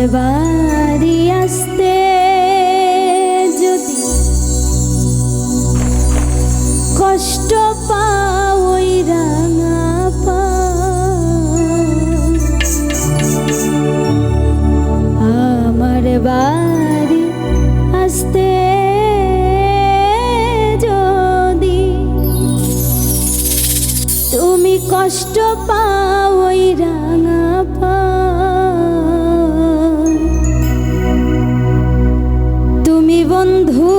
拜拜 বন্ধু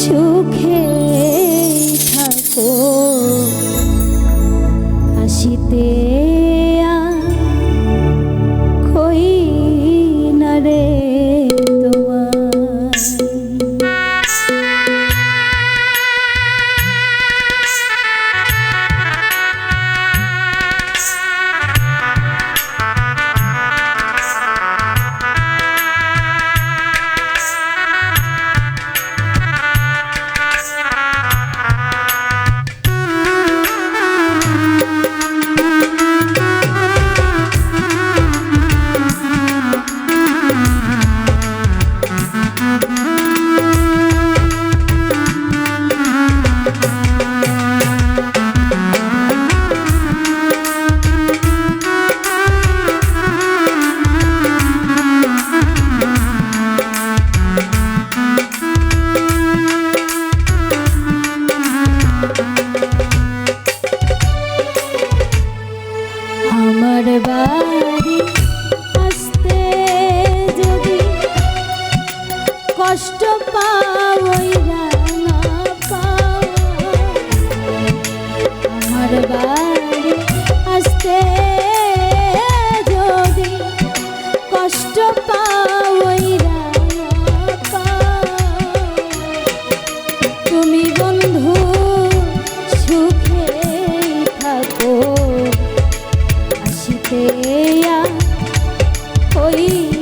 সুখে থাকো। আসিতে হইয়া হইয়া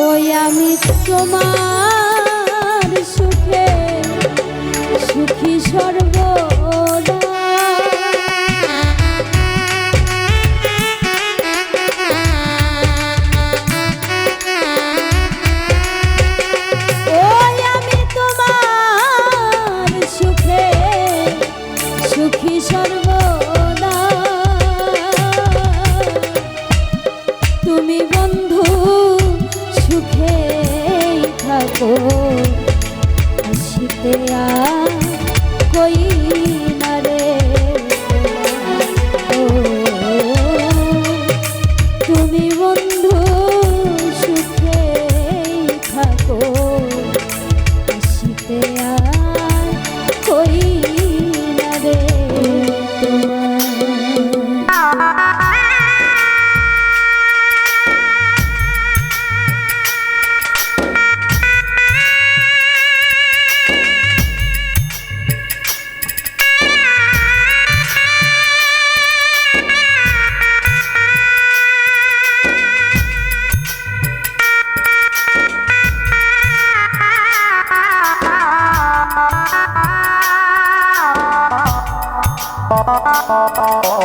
ওই আমি তোমার সুখে সুখী সর্ব আসিতে কই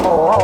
Oh,